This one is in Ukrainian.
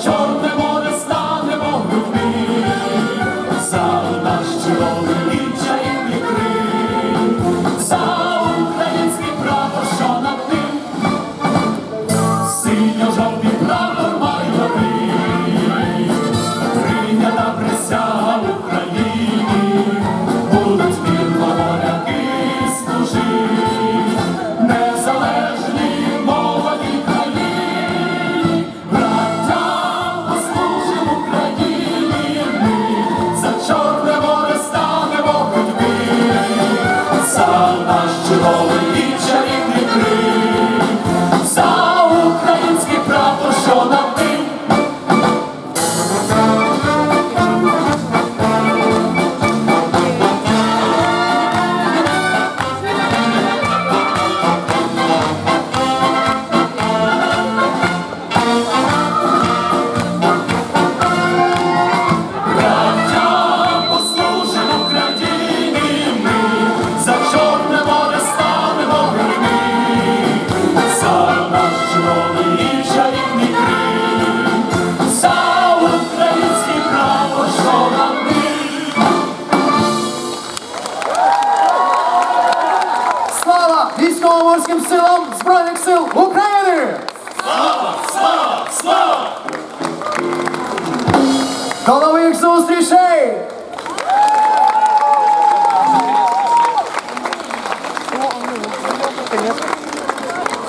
чорне море станемо в за наш червоний Військово-морським силам Збройних сил України! Слава! Слава! Слава! До нових зустрічей!